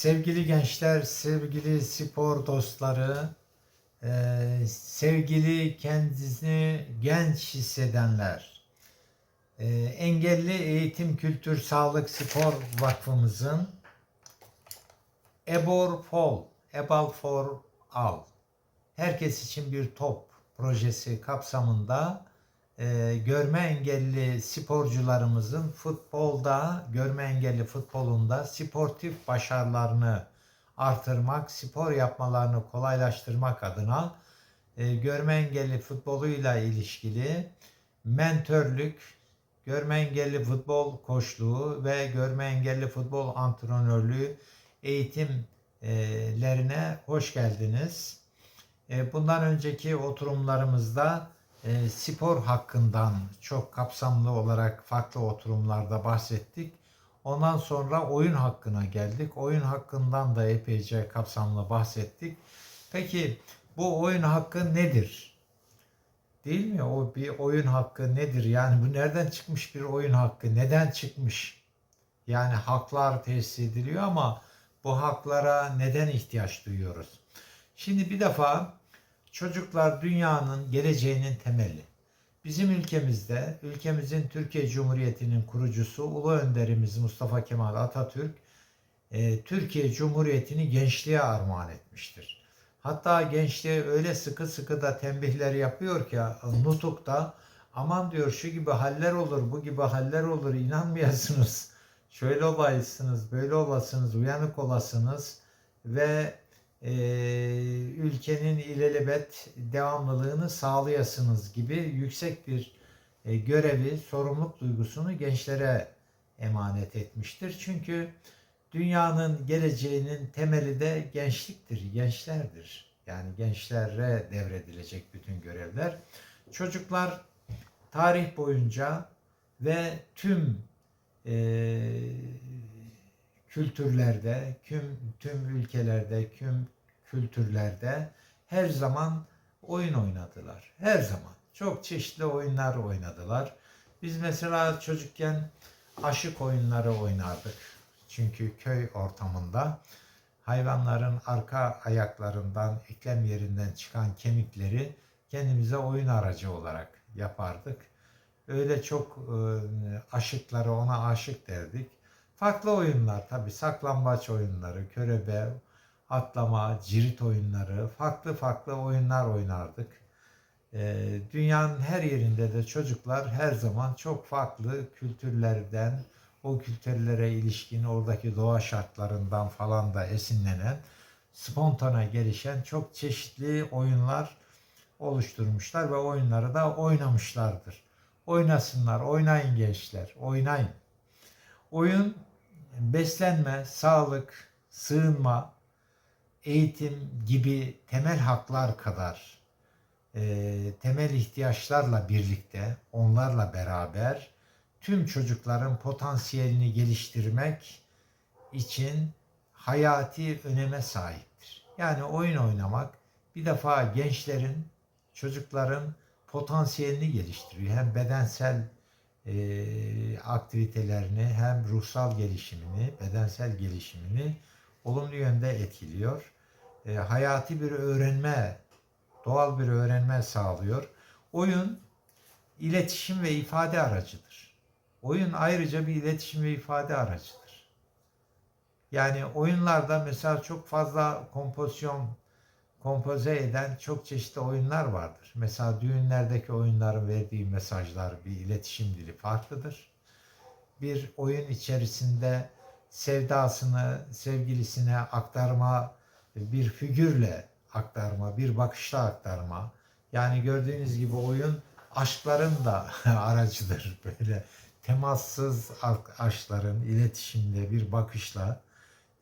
Sevgili gençler, sevgili spor dostları, eee, sevgili kendisini genç hissedenler, eee, Engelli Eğitim Kültür Sağlık Spor Vakfımızın Ebor Fol, Ebal for All, herkes için bir top projesi kapsamında e, görme engelli sporcularımızın futbolda, görme engelli futbolunda sportif başarılarını artırmak, spor yapmalarını kolaylaştırmak adına e, görme engelli futboluyla ilişkili mentörlük, görme engelli futbol koçluğu ve görme engelli futbol antrenörlüğü eğitimlerine hoş geldiniz. E, Bundan önceki oturumlarımızda e, spor hakkından çok kapsamlı olarak farklı oturumlarda bahsettik. Ondan sonra oyun hakkına geldik. Oyun hakkından da epeyce kapsamlı bahsettik. Peki bu oyun hakkı nedir? Değil mi? O bir oyun hakkı nedir? Yani bu nereden çıkmış bir oyun hakkı? Neden çıkmış? Yani haklar tesis ediliyor ama bu haklara neden ihtiyaç duyuyoruz? Şimdi bir defa çocuklar dünyanın geleceğinin temeli. Bizim ülkemizde, ülkemizin Türkiye Cumhuriyeti'nin kurucusu Ulu Önderimiz Mustafa Kemal Atatürk, e, Türkiye Cumhuriyeti'ni gençliğe armağan etmiştir. Hatta gençliğe öyle sıkı sıkı da tembihler yapıyor ki Nutuk'ta aman diyor şu gibi haller olur, bu gibi haller olur inanmayasınız. Şöyle olayısınız, böyle olasınız, uyanık olasınız ve e, ülkenin ilelebet devamlılığını sağlayasınız gibi yüksek bir e, görevi, sorumluluk duygusunu gençlere emanet etmiştir. Çünkü dünyanın geleceğinin temeli de gençliktir, gençlerdir. Yani gençlere devredilecek bütün görevler. Çocuklar tarih boyunca ve tüm e, kültürlerde, tüm, tüm ülkelerde, tüm kültürlerde her zaman oyun oynadılar. Her zaman. Çok çeşitli oyunlar oynadılar. Biz mesela çocukken aşık oyunları oynardık. Çünkü köy ortamında hayvanların arka ayaklarından, eklem yerinden çıkan kemikleri kendimize oyun aracı olarak yapardık. Öyle çok e, aşıkları ona aşık derdik. Farklı oyunlar tabi saklambaç oyunları, körebe, atlama, cirit oyunları, farklı farklı oyunlar oynardık. Ee, dünyanın her yerinde de çocuklar her zaman çok farklı kültürlerden, o kültürlere ilişkin oradaki doğa şartlarından falan da esinlenen, spontane gelişen çok çeşitli oyunlar oluşturmuşlar ve oyunları da oynamışlardır. Oynasınlar, oynayın gençler, oynayın. Oyun beslenme, sağlık, sığınma, eğitim gibi temel haklar kadar e, temel ihtiyaçlarla birlikte, onlarla beraber tüm çocukların potansiyelini geliştirmek için hayati öneme sahiptir. Yani oyun oynamak bir defa gençlerin, çocukların potansiyelini geliştiriyor. Hem bedensel e, aktivitelerini hem ruhsal gelişimini, bedensel gelişimini olumlu yönde etkiliyor. E, hayati bir öğrenme, doğal bir öğrenme sağlıyor. Oyun iletişim ve ifade aracıdır. Oyun ayrıca bir iletişim ve ifade aracıdır. Yani oyunlarda mesela çok fazla kompozisyon kompoze eden çok çeşitli oyunlar vardır. Mesela düğünlerdeki oyunların verdiği mesajlar bir iletişim dili farklıdır. Bir oyun içerisinde sevdasını sevgilisine aktarma, bir figürle aktarma, bir bakışla aktarma. Yani gördüğünüz gibi oyun aşkların da aracıdır. Böyle temassız aşkların iletişimde bir bakışla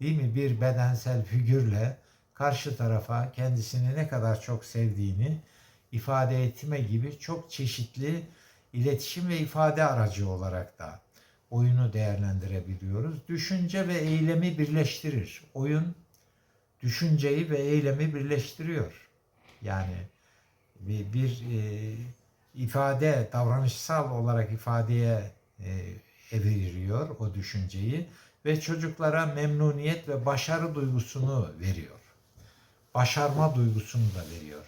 değil mi bir bedensel figürle karşı tarafa kendisini ne kadar çok sevdiğini ifade etme gibi çok çeşitli iletişim ve ifade aracı olarak da oyunu değerlendirebiliyoruz. Düşünce ve eylemi birleştirir. Oyun düşünceyi ve eylemi birleştiriyor. Yani bir, bir e, ifade davranışsal olarak ifadeye e, eviriyor o düşünceyi ve çocuklara memnuniyet ve başarı duygusunu veriyor. Başarma duygusunu da veriyor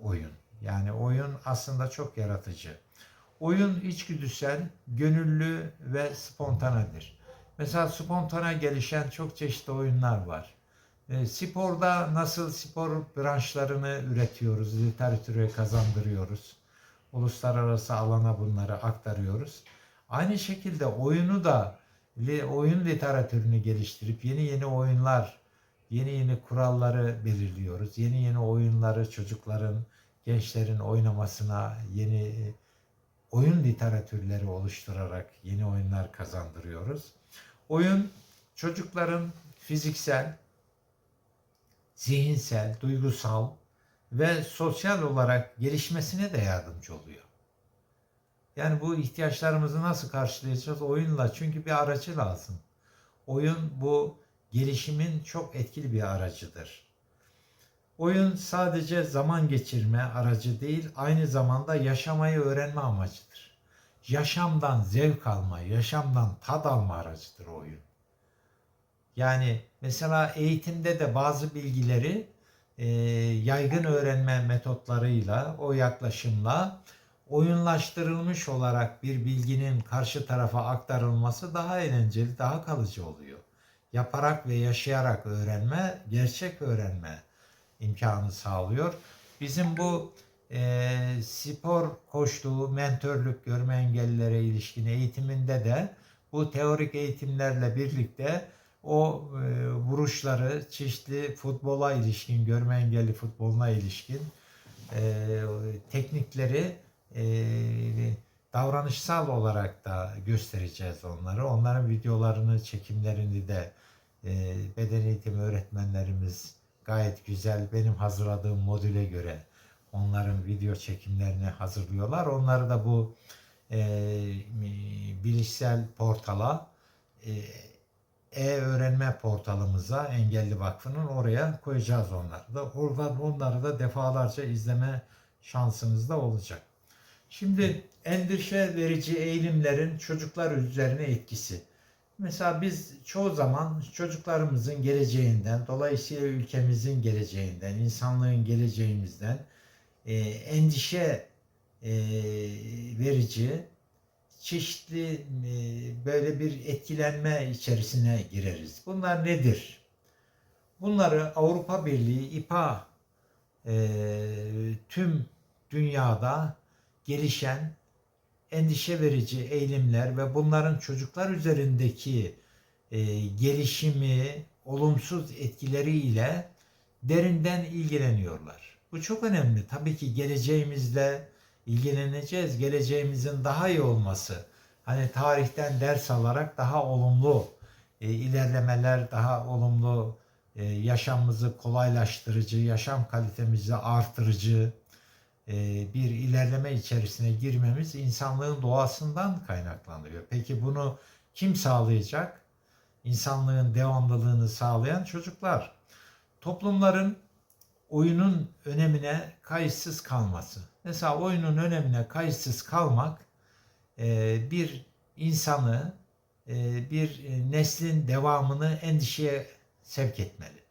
oyun. Yani oyun aslında çok yaratıcı. Oyun içgüdüsel, gönüllü ve spontanedir. Mesela spontane gelişen çok çeşitli oyunlar var. E, sporda nasıl spor branşlarını üretiyoruz, literatüre kazandırıyoruz. Uluslararası alana bunları aktarıyoruz. Aynı şekilde oyunu da oyun literatürünü geliştirip yeni yeni oyunlar, yeni yeni kuralları belirliyoruz. Yeni yeni oyunları çocukların, gençlerin oynamasına yeni e, oyun literatürleri oluşturarak yeni oyunlar kazandırıyoruz. Oyun çocukların fiziksel, zihinsel, duygusal ve sosyal olarak gelişmesine de yardımcı oluyor. Yani bu ihtiyaçlarımızı nasıl karşılayacağız? Oyunla. Çünkü bir aracı lazım. Oyun bu gelişimin çok etkili bir aracıdır. Oyun sadece zaman geçirme aracı değil, aynı zamanda yaşamayı öğrenme amacıdır. Yaşamdan zevk alma, yaşamdan tad alma aracıdır oyun. Yani mesela eğitimde de bazı bilgileri e, yaygın öğrenme metotlarıyla, o yaklaşımla oyunlaştırılmış olarak bir bilginin karşı tarafa aktarılması daha eğlenceli, daha kalıcı oluyor. Yaparak ve yaşayarak öğrenme, gerçek öğrenme imkanı sağlıyor. Bizim bu e, spor koçluğu, mentörlük, görme engellilere ilişkin eğitiminde de bu teorik eğitimlerle birlikte o e, vuruşları çeşitli futbola ilişkin, görme engelli futboluna ilişkin e, teknikleri e, davranışsal olarak da göstereceğiz onları. Onların videolarını, çekimlerini de e, beden eğitimi öğretmenlerimiz gayet güzel benim hazırladığım modüle göre onların video çekimlerini hazırlıyorlar. Onları da bu e, bilişsel portala e, e-öğrenme portalımıza Engelli Vakfı'nın oraya koyacağız onları da. Oradan onları da defalarca izleme şansınız da olacak. Şimdi endişe verici eğilimlerin çocuklar üzerine etkisi. Mesela biz çoğu zaman çocuklarımızın geleceğinden, dolayısıyla ülkemizin geleceğinden, insanlığın geleceğimizden e, endişe e, verici çeşitli e, böyle bir etkilenme içerisine gireriz. Bunlar nedir? Bunları Avrupa Birliği İPA e, tüm dünyada gelişen endişe verici eğilimler ve bunların çocuklar üzerindeki e, gelişimi, olumsuz etkileriyle derinden ilgileniyorlar. Bu çok önemli. Tabii ki geleceğimizle ilgileneceğiz. Geleceğimizin daha iyi olması. Hani tarihten ders alarak daha olumlu e, ilerlemeler, daha olumlu e, yaşamımızı kolaylaştırıcı, yaşam kalitemizi artırıcı, bir ilerleme içerisine girmemiz insanlığın doğasından kaynaklanıyor. Peki bunu kim sağlayacak? İnsanlığın devamlılığını sağlayan çocuklar. Toplumların oyunun önemine kayıtsız kalması. Mesela oyunun önemine kayıtsız kalmak e, bir insanı, e, bir neslin devamını endişeye sevk etmeli.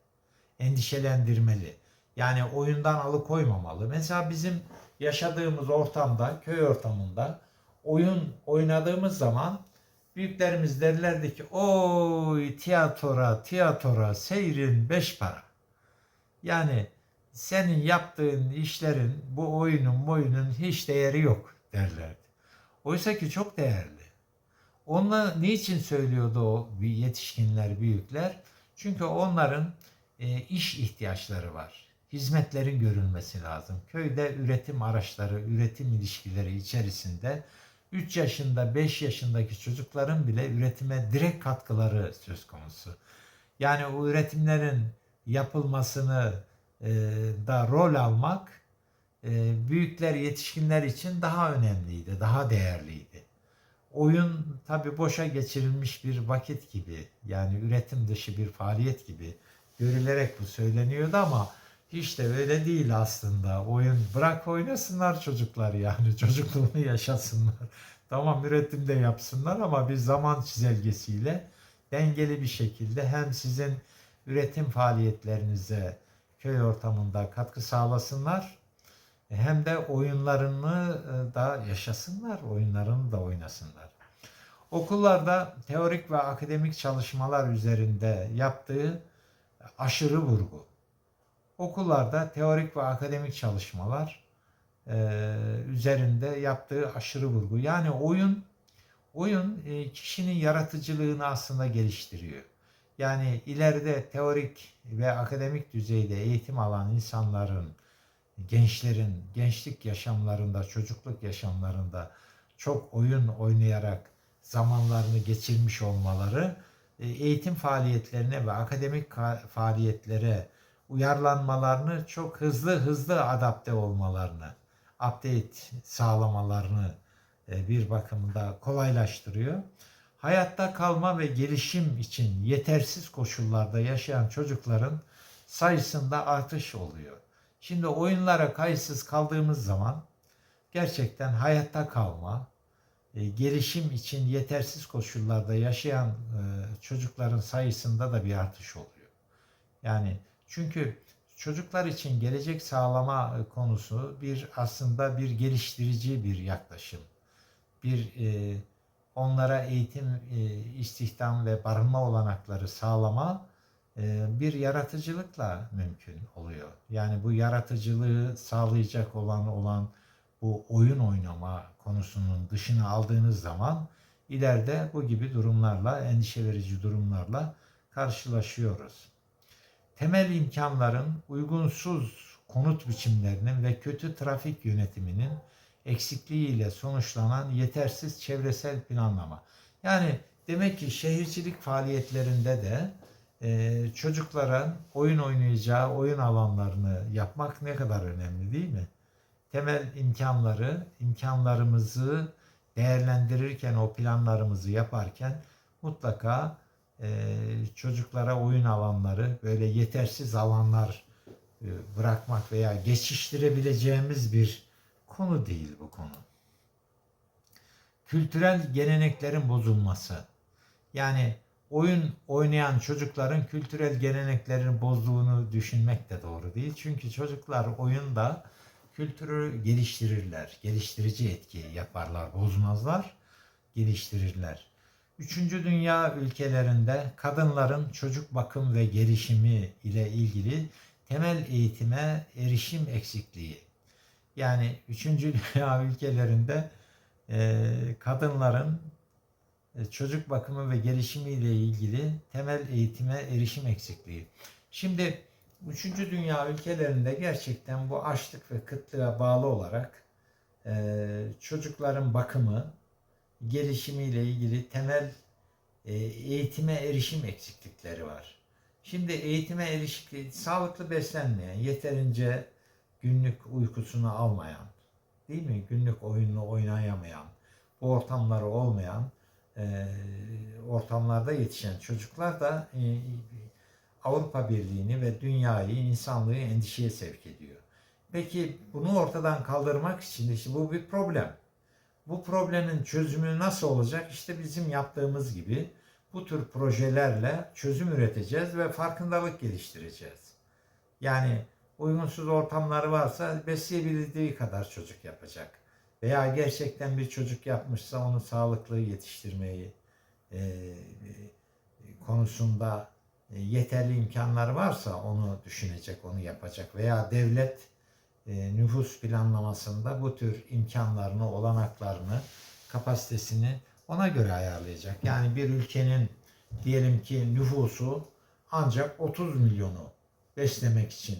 Endişelendirmeli. Yani oyundan alıkoymamalı. Mesela bizim yaşadığımız ortamda, köy ortamında oyun oynadığımız zaman büyüklerimiz derlerdi ki oy tiyatro, tiyatro, seyrin beş para. Yani senin yaptığın işlerin, bu oyunun boyunun hiç değeri yok derlerdi. Oysa ki çok değerli. Onunla niçin söylüyordu o yetişkinler, büyükler? Çünkü onların e, iş ihtiyaçları var hizmetlerin görülmesi lazım. Köyde üretim araçları, üretim ilişkileri içerisinde 3 yaşında, 5 yaşındaki çocukların bile üretime direkt katkıları söz konusu. Yani o üretimlerin yapılmasını e, da rol almak e, büyükler, yetişkinler için daha önemliydi, daha değerliydi. Oyun tabi boşa geçirilmiş bir vakit gibi, yani üretim dışı bir faaliyet gibi görülerek bu söyleniyordu ama hiç de öyle değil aslında. Oyun bırak oynasınlar çocuklar yani çocukluğunu yaşasınlar. Tamam üretim de yapsınlar ama bir zaman çizelgesiyle dengeli bir şekilde hem sizin üretim faaliyetlerinize köy ortamında katkı sağlasınlar hem de oyunlarını e, da yaşasınlar, oyunlarını da oynasınlar. Okullarda teorik ve akademik çalışmalar üzerinde yaptığı aşırı vurgu. Okullarda teorik ve akademik çalışmalar e, üzerinde yaptığı aşırı vurgu. Yani oyun oyun e, kişinin yaratıcılığını aslında geliştiriyor. Yani ileride teorik ve akademik düzeyde eğitim alan insanların, gençlerin gençlik yaşamlarında, çocukluk yaşamlarında çok oyun oynayarak zamanlarını geçirmiş olmaları e, eğitim faaliyetlerine ve akademik faaliyetlere uyarlanmalarını çok hızlı hızlı adapte olmalarını, update sağlamalarını e, bir bakımda kolaylaştırıyor. Hayatta kalma ve gelişim için yetersiz koşullarda yaşayan çocukların sayısında artış oluyor. Şimdi oyunlara kayıtsız kaldığımız zaman gerçekten hayatta kalma, e, gelişim için yetersiz koşullarda yaşayan e, çocukların sayısında da bir artış oluyor. Yani çünkü çocuklar için gelecek sağlama e, konusu bir aslında bir geliştirici bir yaklaşım. Bir e, onlara eğitim, e, istihdam ve barınma olanakları sağlama e, bir yaratıcılıkla mümkün oluyor. Yani bu yaratıcılığı sağlayacak olan olan bu oyun oynama konusunun dışına aldığınız zaman ileride bu gibi durumlarla, endişe verici durumlarla karşılaşıyoruz. Temel imkanların uygunsuz konut biçimlerinin ve kötü trafik yönetiminin eksikliğiyle sonuçlanan yetersiz çevresel planlama. Yani demek ki şehircilik faaliyetlerinde de e, çocukların oyun oynayacağı oyun alanlarını yapmak ne kadar önemli değil mi? Temel imkanları, imkanlarımızı değerlendirirken, o planlarımızı yaparken mutlaka e, çocuklara oyun alanları, böyle yetersiz alanlar e, bırakmak veya geçiştirebileceğimiz bir konu değil bu konu. Kültürel geleneklerin bozulması. Yani oyun oynayan çocukların kültürel geleneklerin bozduğunu düşünmek de doğru değil. Çünkü çocuklar oyunda kültürü geliştirirler. Geliştirici etki yaparlar, bozmazlar, geliştirirler. Üçüncü dünya ülkelerinde kadınların çocuk bakım ve gelişimi ile ilgili temel eğitime erişim eksikliği. Yani üçüncü dünya ülkelerinde e, kadınların e, çocuk bakımı ve gelişimi ile ilgili temel eğitime erişim eksikliği. Şimdi üçüncü dünya ülkelerinde gerçekten bu açlık ve kıtlığa bağlı olarak e, çocukların bakımı, gelişimiyle ilgili temel e, eğitime erişim eksiklikleri var. Şimdi eğitime erişikliği, sağlıklı beslenmeyen, yeterince günlük uykusunu almayan, değil mi? Günlük oyununu oynayamayan, bu ortamları olmayan e, ortamlarda yetişen çocuklar da e, Avrupa Birliği'ni ve dünyayı, insanlığı endişeye sevk ediyor. Peki bunu ortadan kaldırmak için işte bu bir problem. Bu problemin çözümü nasıl olacak? İşte bizim yaptığımız gibi bu tür projelerle çözüm üreteceğiz ve farkındalık geliştireceğiz. Yani uygunsuz ortamları varsa besleyebildiği kadar çocuk yapacak. Veya gerçekten bir çocuk yapmışsa onu sağlıklı yetiştirmeyi e, konusunda e, yeterli imkanlar varsa onu düşünecek, onu yapacak. Veya devlet e, nüfus planlamasında bu tür imkanlarını, olanaklarını, kapasitesini ona göre ayarlayacak. Yani bir ülkenin diyelim ki nüfusu ancak 30 milyonu beslemek için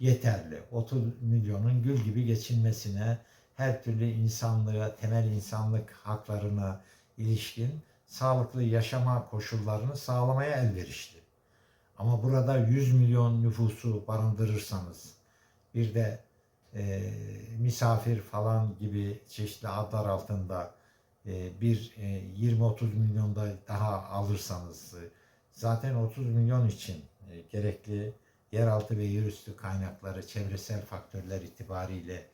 yeterli. 30 milyonun gül gibi geçinmesine, her türlü insanlığa, temel insanlık haklarına ilişkin sağlıklı yaşama koşullarını sağlamaya elverişli. Ama burada 100 milyon nüfusu barındırırsanız bir de e, misafir falan gibi çeşitli adlar altında e, bir e, 20-30 milyonda daha alırsanız e, zaten 30 milyon için e, gerekli yeraltı ve yerüstü kaynakları, çevresel faktörler itibariyle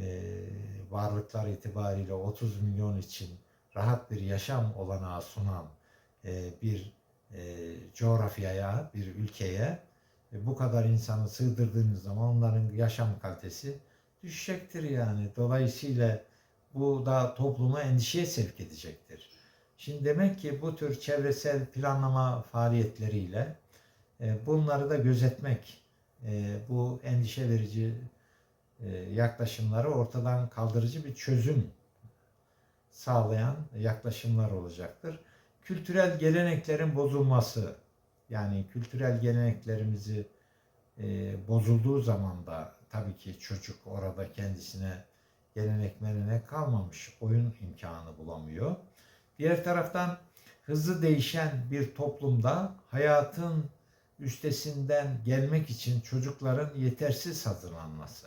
e, varlıklar itibariyle 30 milyon için rahat bir yaşam olanağı sunan e, bir e, coğrafyaya, bir ülkeye bu kadar insanı sığdırdığınız zaman onların yaşam kalitesi düşecektir yani. Dolayısıyla bu da toplumu endişeye sevk edecektir. Şimdi demek ki bu tür çevresel planlama faaliyetleriyle e, bunları da gözetmek, e, bu endişe verici e, yaklaşımları ortadan kaldırıcı bir çözüm sağlayan yaklaşımlar olacaktır. Kültürel geleneklerin bozulması, yani kültürel geleneklerimizi e, bozulduğu zaman da tabii ki çocuk orada kendisine gelenek melenek kalmamış, oyun imkanı bulamıyor. Diğer taraftan hızlı değişen bir toplumda hayatın üstesinden gelmek için çocukların yetersiz hazırlanması.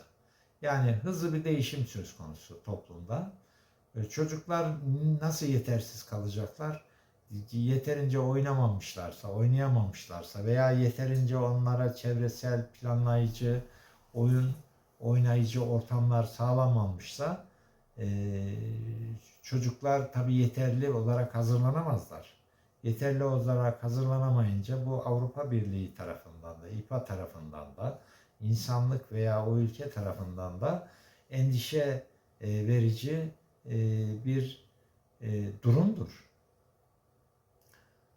Yani hızlı bir değişim söz konusu toplumda. E, Çocuklar nasıl yetersiz kalacaklar? Yeterince oynamamışlarsa, oynayamamışlarsa veya yeterince onlara çevresel planlayıcı, oyun oynayıcı ortamlar sağlanmamışsa e, çocuklar tabii yeterli olarak hazırlanamazlar. Yeterli olarak hazırlanamayınca bu Avrupa Birliği tarafından da, İPA tarafından da, insanlık veya o ülke tarafından da endişe e, verici e, bir e, durumdur.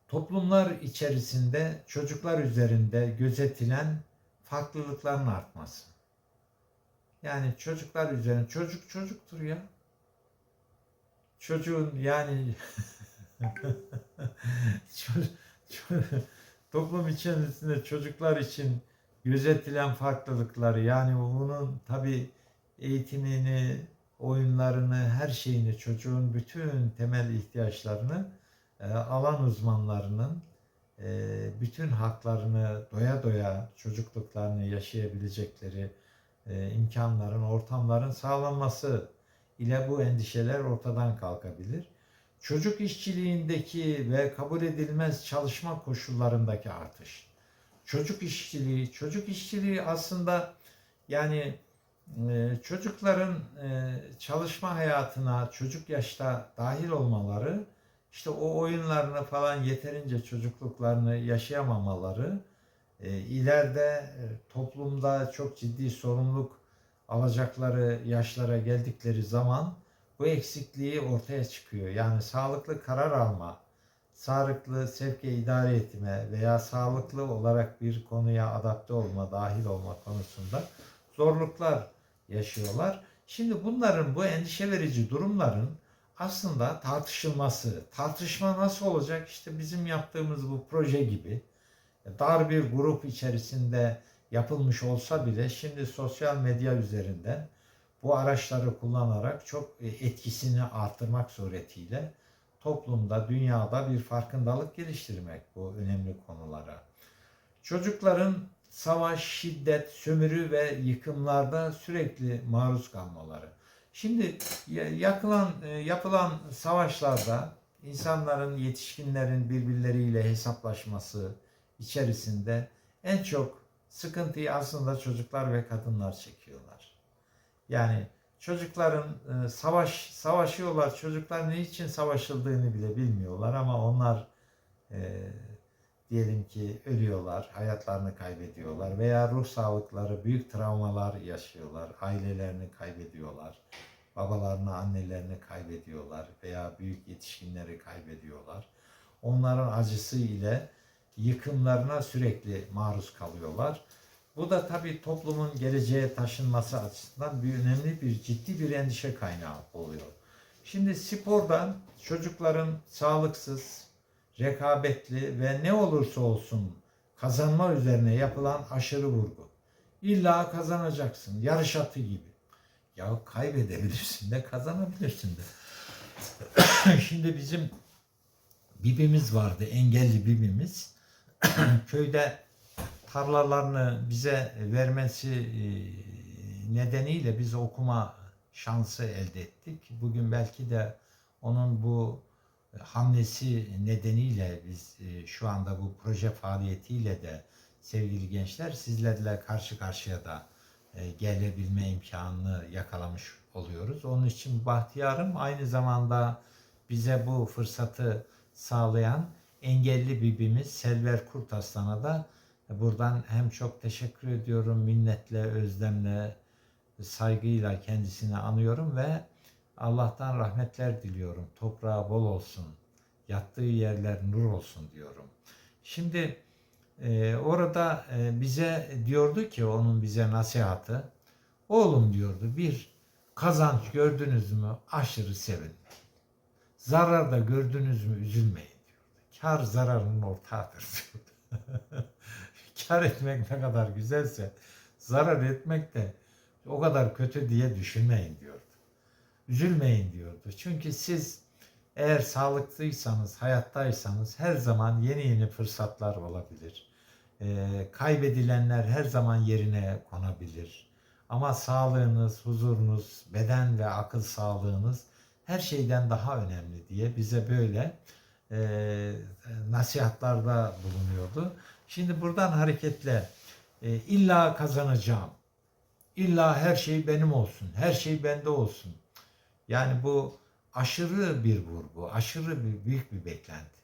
Toplumlar içerisinde çocuklar üzerinde gözetilen farklılıkların artması. Yani çocuklar üzerine çocuk çocuktur ya. Çocuğun yani toplum içerisinde çocuklar için gözetilen farklılıkları yani bunun tabi eğitimini, oyunlarını, her şeyini, çocuğun bütün temel ihtiyaçlarını alan uzmanlarının e, bütün haklarını doya doya çocukluklarını yaşayabilecekleri e, imkanların, ortamların sağlanması ile bu endişeler ortadan kalkabilir. Çocuk işçiliğindeki ve kabul edilmez çalışma koşullarındaki artış. Çocuk işçiliği, çocuk işçiliği aslında yani e, çocukların e, çalışma hayatına çocuk yaşta dahil olmaları, işte o oyunlarını falan yeterince çocukluklarını yaşayamamaları, e, ileride e, toplumda çok ciddi sorumluluk alacakları yaşlara geldikleri zaman bu eksikliği ortaya çıkıyor. Yani sağlıklı karar alma, sağlıklı sevke idare etme veya sağlıklı olarak bir konuya adapte olma, dahil olma konusunda zorluklar yaşıyorlar. Şimdi bunların bu endişe verici durumların aslında tartışılması, tartışma nasıl olacak? İşte bizim yaptığımız bu proje gibi dar bir grup içerisinde yapılmış olsa bile şimdi sosyal medya üzerinden bu araçları kullanarak çok e, etkisini artırmak suretiyle toplumda, dünyada bir farkındalık geliştirmek bu önemli konulara. Çocukların savaş, şiddet, sömürü ve yıkımlarda sürekli maruz kalmaları. Şimdi yakılan, e, yapılan savaşlarda insanların, yetişkinlerin birbirleriyle hesaplaşması içerisinde en çok sıkıntıyı aslında çocuklar ve kadınlar çekiyorlar. Yani çocukların e, savaş savaşıyorlar. Çocuklar ne için savaşıldığını bile bilmiyorlar ama onlar e, diyelim ki ölüyorlar, hayatlarını kaybediyorlar veya ruh sağlıkları büyük travmalar yaşıyorlar, ailelerini kaybediyorlar, babalarını, annelerini kaybediyorlar veya büyük yetişkinleri kaybediyorlar. Onların acısı ile yıkımlarına sürekli maruz kalıyorlar. Bu da tabii toplumun geleceğe taşınması açısından bir önemli bir ciddi bir endişe kaynağı oluyor. Şimdi spordan çocukların sağlıksız, rekabetli ve ne olursa olsun kazanma üzerine yapılan aşırı vurgu. İlla kazanacaksın, yarış atı gibi. Ya kaybedebilirsin de kazanabilirsin de. Şimdi bizim bibimiz vardı, engelli bibimiz. Köyde tarlalarını bize vermesi e, nedeniyle biz okuma şansı elde ettik. Bugün belki de onun bu hamlesi nedeniyle biz e, şu anda bu proje faaliyetiyle de sevgili gençler sizlerle karşı karşıya da e, gelebilme imkanını yakalamış oluyoruz. Onun için bahtiyarım aynı zamanda bize bu fırsatı sağlayan engelli bibimiz Selver Kurtaslan'a da buradan hem çok teşekkür ediyorum, minnetle, özlemle, saygıyla kendisini anıyorum ve Allah'tan rahmetler diliyorum. Toprağı bol olsun, yattığı yerler nur olsun diyorum. Şimdi e, orada e, bize diyordu ki onun bize nasihatı, oğlum diyordu bir kazanç gördünüz mü aşırı sevin. Zarar da gördünüz mü üzülmeyin diyordu. Kar zararının ortağıdır diyordu. Kar etmek ne kadar güzelse zarar etmek de o kadar kötü diye düşünmeyin diyordu. Üzülmeyin diyordu. Çünkü siz eğer sağlıklıysanız, hayattaysanız her zaman yeni yeni fırsatlar olabilir. Ee, kaybedilenler her zaman yerine konabilir. Ama sağlığınız, huzurunuz, beden ve akıl sağlığınız her şeyden daha önemli diye bize böyle e, nasihatlarda bulunuyordu. Şimdi buradan hareketle e, illa kazanacağım, illa her şey benim olsun, her şey bende olsun. Yani bu aşırı bir vurgu, aşırı bir büyük bir beklenti.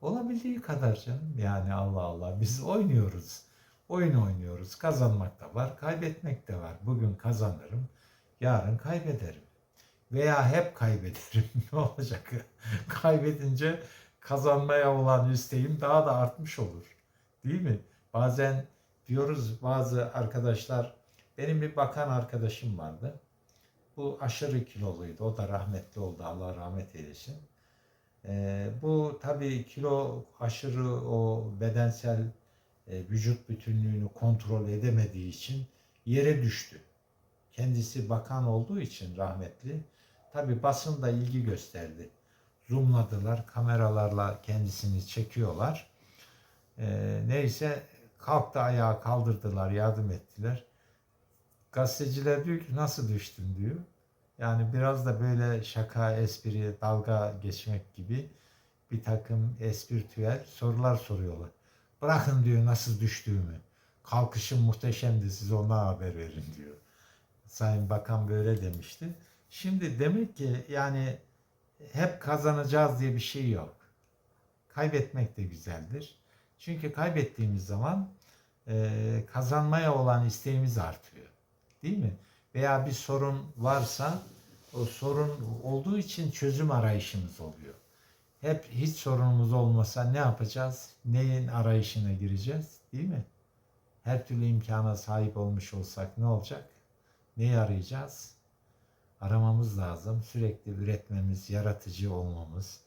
Olabildiği kadar canım. Yani Allah Allah biz oynuyoruz. Oyun oynuyoruz. Kazanmak da var, kaybetmek de var. Bugün kazanırım, yarın kaybederim. Veya hep kaybederim. ne olacak? Kaybedince kazanmaya olan isteğim daha da artmış olur. Değil mi? Bazen diyoruz bazı arkadaşlar, benim bir bakan arkadaşım vardı. Bu aşırı kiloluydu. O da rahmetli oldu. Allah rahmet eylesin. Ee, bu tabii kilo aşırı o bedensel e, vücut bütünlüğünü kontrol edemediği için yere düştü. Kendisi bakan olduğu için rahmetli. Tabii basın da ilgi gösterdi. Zoomladılar, kameralarla kendisini çekiyorlar. Ee, neyse kalktı ayağa kaldırdılar, yardım ettiler. Gazeteciler diyor ki nasıl düştün diyor. Yani biraz da böyle şaka, espri, dalga geçmek gibi bir takım espritüel sorular soruyorlar. Bırakın diyor nasıl düştüğümü. Kalkışım muhteşemdi siz ondan haber verin diyor. Sayın Bakan böyle demişti. Şimdi demek ki yani hep kazanacağız diye bir şey yok. Kaybetmek de güzeldir. Çünkü kaybettiğimiz zaman e, kazanmaya olan isteğimiz artıyor. Değil mi? Veya bir sorun varsa o sorun olduğu için çözüm arayışımız oluyor. Hep hiç sorunumuz olmasa ne yapacağız? Neyin arayışına gireceğiz? Değil mi? Her türlü imkana sahip olmuş olsak ne olacak? Neyi arayacağız? Aramamız lazım. Sürekli üretmemiz, yaratıcı olmamız,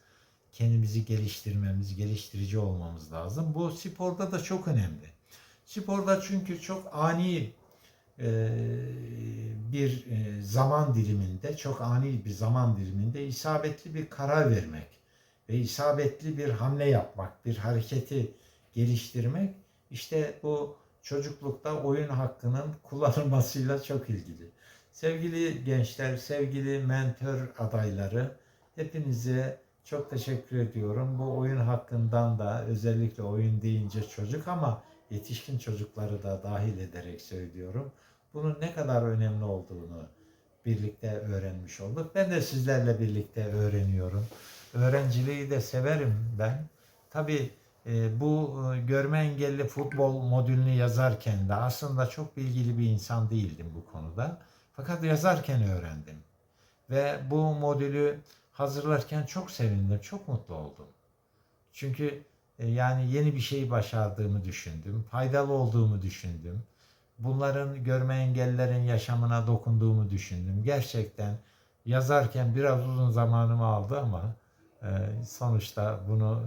kendimizi geliştirmemiz, geliştirici olmamız lazım. Bu sporda da çok önemli. Sporda çünkü çok ani bir e, zaman diliminde, çok ani bir zaman diliminde isabetli bir karar vermek ve isabetli bir hamle yapmak, bir hareketi geliştirmek işte bu çocuklukta oyun hakkının kullanılmasıyla çok ilgili. Sevgili gençler, sevgili mentor adayları hepinize çok teşekkür ediyorum. Bu oyun hakkından da özellikle oyun deyince çocuk ama yetişkin çocukları da dahil ederek söylüyorum. Bunun ne kadar önemli olduğunu birlikte öğrenmiş olduk. Ben de sizlerle birlikte öğreniyorum. Öğrenciliği de severim ben. Tabii e, bu e, görme engelli futbol modülünü yazarken de aslında çok bilgili bir insan değildim bu konuda. Fakat yazarken öğrendim. Ve bu modülü hazırlarken çok sevindim, çok mutlu oldum. Çünkü yani yeni bir şey başardığımı düşündüm, faydalı olduğumu düşündüm. Bunların görme engellilerin yaşamına dokunduğumu düşündüm. Gerçekten yazarken biraz uzun zamanımı aldı ama e, sonuçta bunu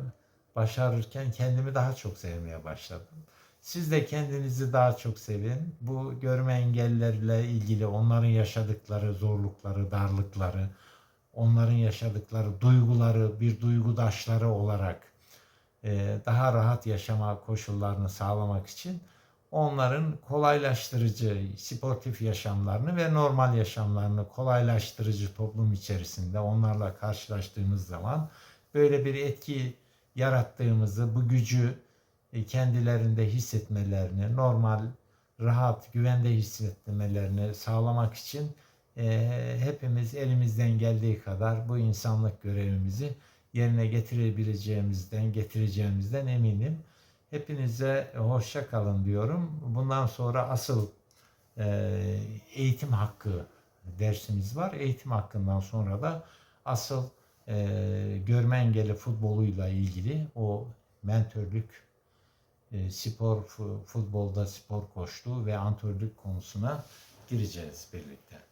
başarırken kendimi daha çok sevmeye başladım. Siz de kendinizi daha çok sevin. Bu görme engellilerle ilgili onların yaşadıkları zorlukları, darlıkları, onların yaşadıkları duyguları bir duygudaşları olarak e, daha rahat yaşama koşullarını sağlamak için onların kolaylaştırıcı sportif yaşamlarını ve normal yaşamlarını kolaylaştırıcı toplum içerisinde onlarla karşılaştığımız zaman böyle bir etki yarattığımızı, bu gücü e, kendilerinde hissetmelerini, normal, rahat, güvende hissetmelerini sağlamak için e, hepimiz elimizden geldiği kadar bu insanlık görevimizi yerine getirebileceğimizden, getireceğimizden eminim. Hepinize hoşça kalın diyorum. Bundan sonra asıl e, eğitim hakkı dersimiz var. Eğitim hakkından sonra da asıl e, görme engelli futboluyla ilgili o mentörlük, e, spor, fu- futbolda spor koçluğu ve antrenörlük konusuna gireceğiz birlikte.